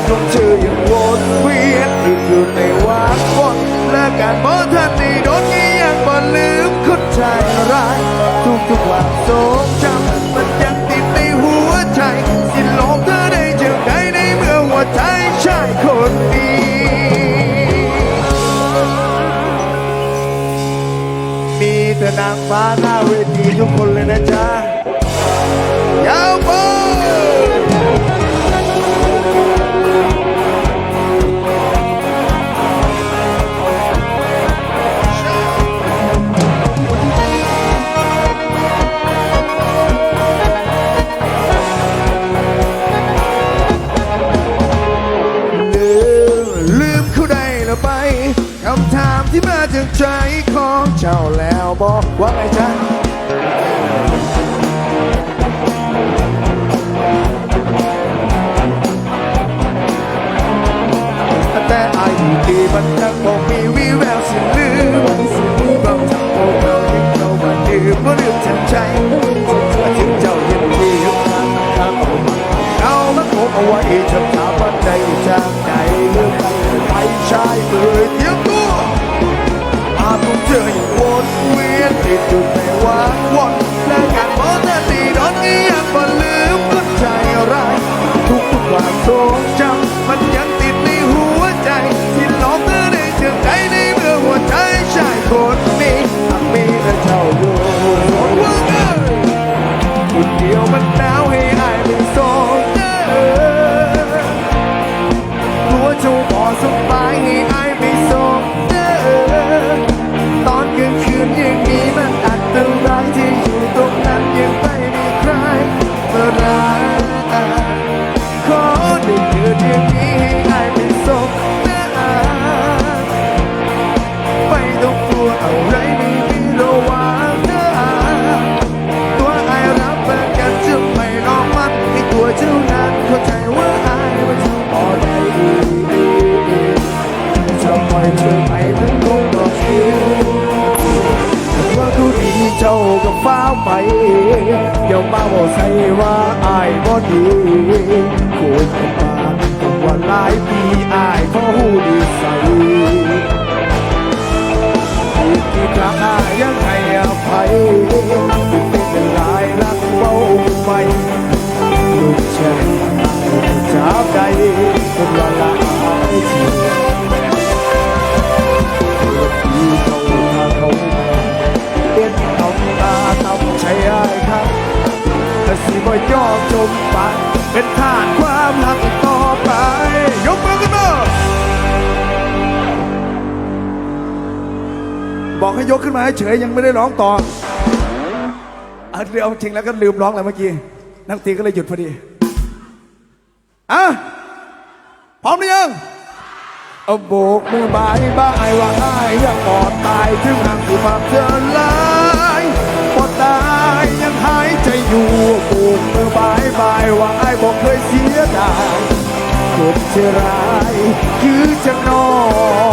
พของเธอยังวนเวียนอยู่ในวังวนและการมองท่านในโดนนี้ยังบ่ลืมคนใจร้ายทุกทุกความทรงจำมันยังติดในหัวใจ สิ้นลมเธอได้เจอใครในเมื่อหัวใจชายคนนี้มีแต่นางฟ้าหน้าเวทีทุกคนเลยนะจ๊ะ ไงจ๊ะแต่อายดีมันยังคงมีวิแววสิลืมบางทางโอ้เราที่เรามาดื่มก็ลืมฉันใจ เจ้าก็ฟ้าไปอย่ามาบอกใส่ว่าอายบ่ดีคุยกันมาตั้งว่าหลายปีอายเพราหูดีใสอีกกี่ครั้งอายังให้อภัยที่เป็นหลายรักเบาไปลูกแช่จับใจเป็นวันละอายที่ บ่ยอมจมไป เป็นทานความรักต่อไป ยกมือขึ้นมา บอกให้ยกขึ้นมาเฉยยังไม่ได้ร้องต่อเอาเดี๋ยวเอาจริงแล้วก็ลืมร้องแล้วเมื่อกี้นักตีก็เลยหยุดพอดีอะพร้อมหรือยังเอาโบกมือบายบายว่าอายยังปลอดตายถึงนางที่ความเธอลายปลอดตาย อยู่ปูกมือบายบายว่าไอ้บอกเคยเสียดายคบเชื่อร้ายคือจะนอน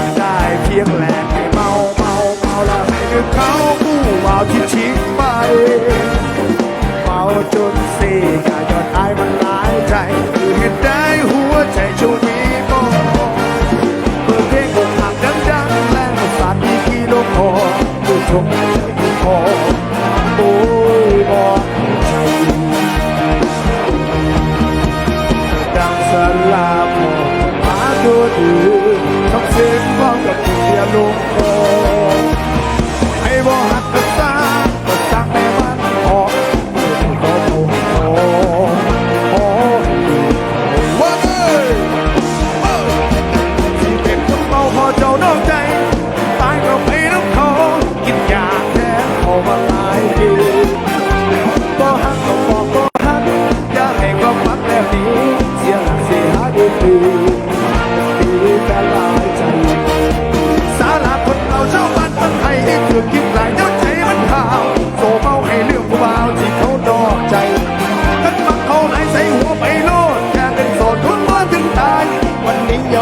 ำได้เพียงแหลกให้เมาเมาเมาแล้วให้นึกเขาผู้เมาที่ทิ้งไปเมาจนเสียกายอดอายมันหลายใจคือเห็นได้หัวใจช่วงนี้ก็เปิดเพลงอกหักดังๆแล้วสาดมีกกิโลคอดูชม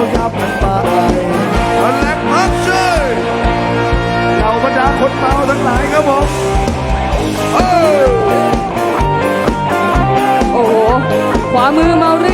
แล้วยับมันไปแรงพักช่วยเหล่าบรรดาคนเมาทั้งหลายครับผมเออโอ้โหขวามือเมาเร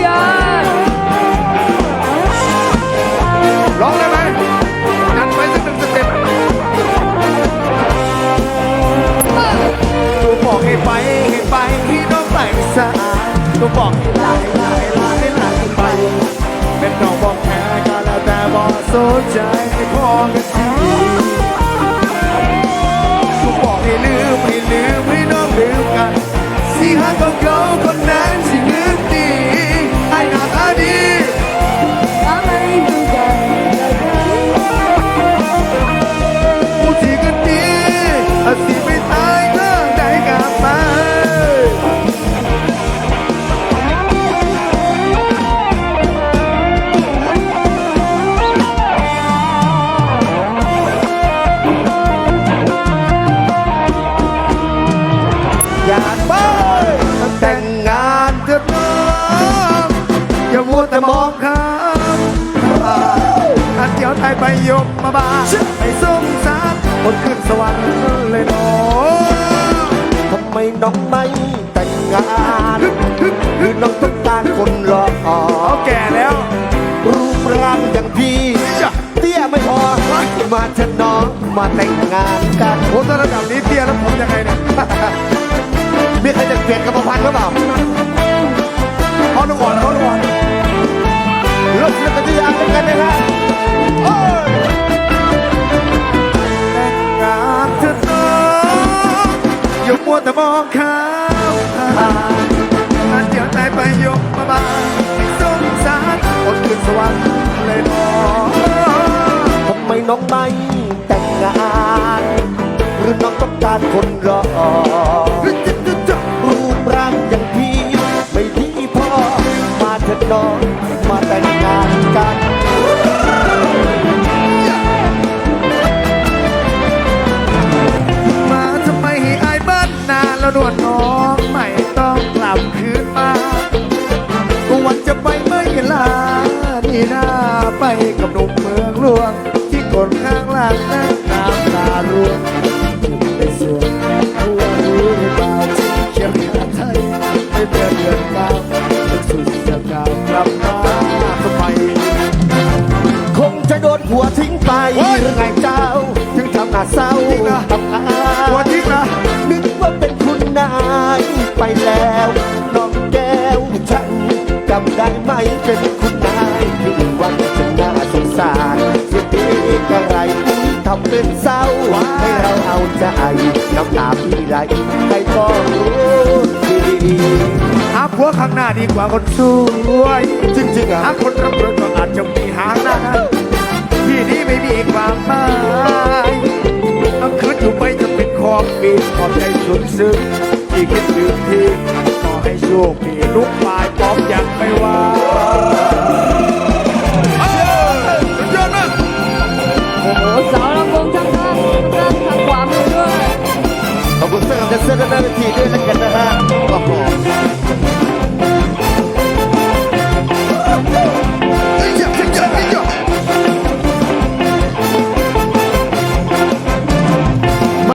อันเดียวไทยไปยมมาบาไปส่งสารคนขึ้นสวรรค์เลยน้องทำไมน้องไม่แต่งงานคือน้องต้องการคนหล่อเขาแก่แล้ว รูปร่างอย่างพี่จ้ะเตี้ยไม่พอมาเถอะน้องมาแต่งงานกันผมถ้าระดับนี้เตี้ยแล้วผมยังไงเนี่ยมีใครจะเปลี่ยนกรรมพันธุ์หรือเปล่าเขาต้องก่อนเขาต้องก่อนรถเรือกันที่ยางกันนะฮะ งงานหรือน้องต้องการคนหล่อรูปร่างอย่างพี่ไม่ดีพอมาเถอะน้องมาแต่งงานกัน ไปโอ๊ยหรือไงเจ้า ถึงทำหน้าเศร้าจริงนะทำอาหัวทิ้งนะนึกว่าเป็นคุณนายไปแล้วน้องแก้วฉันจำได้ไหมเป็นคุณนายที่วันฉันน่าสงสารเสียทีกระไรอุ้ยทำเป็นเศร้าให้เราเอาใจน้ำตาพี่ไหลใครก็รู้ดีหาผัวข้างหน้าดีกว่าคนสวย จริงๆอะหาคนร่ำรวยก็อาจจะมีหาง ซึ้งที่คิดถึงที่ขอให้โชคดีลุกปลายป้อมยังไม่ว่าโอ้สาวลำวงทั้งท่านทั้งความด้วยขอบคุณสำหรับเสื้อกันนาทีด้วยนะครับ